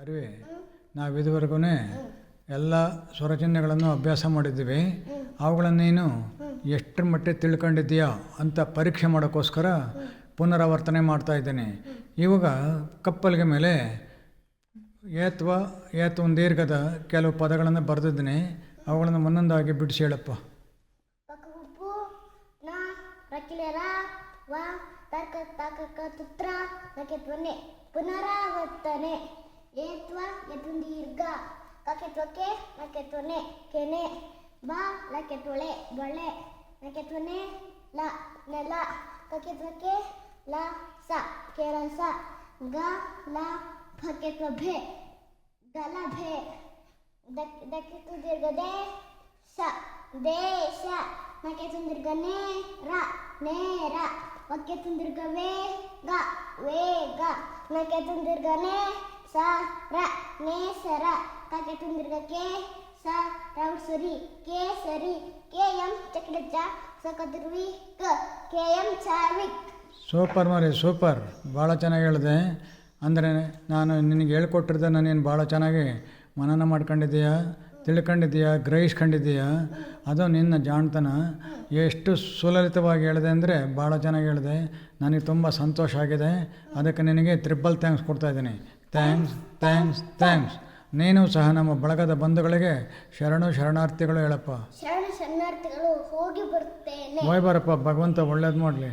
ಅರಿವೆ. ನಾವು ಇದುವರೆಗೂ ಎಲ್ಲ ಸ್ವರಚಿಹ್ನೆಗಳನ್ನು ಅಭ್ಯಾಸ ಮಾಡಿದ್ದೀವಿ. ಅವುಗಳನ್ನೇನು ನೀನು ಎಷ್ಟರ ಮಟ್ಟಿಗೆ ತಿಳ್ಕೊಂಡಿದ್ದೀಯಾ ಅಂತ ಪರೀಕ್ಷೆ ಮಾಡೋಕ್ಕೋಸ್ಕರ ಪುನರಾವರ್ತನೆ ಮಾಡ್ತಾ ಇದ್ದೇನೆ. ಇವಾಗ ಕಪ್ಪಲಿಗೆ ಮೇಲೆ ಏತ್ವ ಏತ್ ದೀರ್ಘದ ಕೆಲವು ಪದಗಳನ್ನು ಬರೆದಿದ್ದೀನಿ. ಅವುಗಳನ್ನು ಒಂದೊಂದಾಗಿ ಬಿಡಿಸಿ ಹೇಳಪ್ಪ. ಪುನರಾವರ್ತನೆ. ಏತ್ವ ಯತುಂದೀರ್ಘ ಕಕೆತ್ವಕ್ಕೆ ನಕೆತ್ವನೆ ಕೆನೆ ಬಾ ಲಕೆತ್ವಳೆ ಬಳೆ ನಕೆತ್ವನೆ ಲ ನೆಲ ಕಕೆತ್ವಕ್ಕೆ ಲ ಸ ಕೆರಸ ಗ ಲ ಫಕೆತ್ವ ಭೆ ಗಲಭೆ ದಕ್ ದಕ್ಕಿತು ದೀರ್ಘದೆ ಸ ದೇಶ ನಕ್ಕೆ ತುಂದಿರ್ಗನೆ ರ ನೇರ ಒಕ್ಕೆ ತುಂದಿರ್ಗವೇ ಗ ವೇಗ ನಕ್ಕೆ ತುಂದಿರ್ಗನೆ ಸ ರ ನೇಸರ ಕಕ್ಕೆ ತುಂದಿರ್ಗಕ್ಕೆ ಸ ರೌಸುರಿ ಕೇಸರಿ ಕೆ ಎಂ ಚಕ್ರಜ ಸಕದುರ್ವಿ ಕ ಕೆ ಎಂ ಚಾರ್ವಿಕ್. ಸೂಪರ್ ಮರಿ, ಸೂಪರ್. ಭಾಳ ಚೆನ್ನಾಗಿ ಹೇಳಿದೆ. ಅಂದರೆ ನಾನು ನಿನಗೆ ಹೇಳ್ಕೊಟ್ಟಿರ್ದೆ ನಾನೇನು ಭಾಳ ಚೆನ್ನಾಗಿ ಮನನ ಮಾಡ್ಕೊಂಡಿದ್ದೀಯಾ? ತಿಳ್ಕೊಂಡಿದ್ದೀಯಾ? ಗ್ರಹಿಸ್ಕೊಂಡಿದ್ದೀಯಾ ಅದು ನಿನ್ನ ಜಾಣ್ತನ. ಎಷ್ಟು ಸುಲಲಿತವಾಗಿ ಹೇಳಿದೆ ಅಂದರೆ ಭಾಳ ಚೆನ್ನಾಗಿ ಹೇಳಿದೆ. ನನಗೆ ತುಂಬ ಸಂತೋಷ ಆಗಿದೆ. ಅದಕ್ಕೆ ನಿನಗೆ ತ್ರಿಬಲ್ ಥ್ಯಾಂಕ್ಸ್ ಕೊಡ್ತಾ ಇದ್ದೀನಿ. ಥ್ಯಾಂಕ್ಸ್ ಥ್ಯಾಂಕ್ಸ್ ಥ್ಯಾಂಕ್ಸ್ ನೀನು ಸಹ ನಮ್ಮ ಬಳಗದ ಬಂಧುಗಳಿಗೆ ಶರಣು ಶರಣಾರ್ಥಿಗಳು ಹೇಳಪ್ಪ. ಶರಣು ಶರಣಾರ್ಥಿಗಳು ಹೋಗಿ ಬರುತ್ತೇನೆ. ಹೋಯ್ ಬರಪ್ಪ ಭಗವಂತ ಒಳ್ಳೇದು ಮಾಡಲಿ.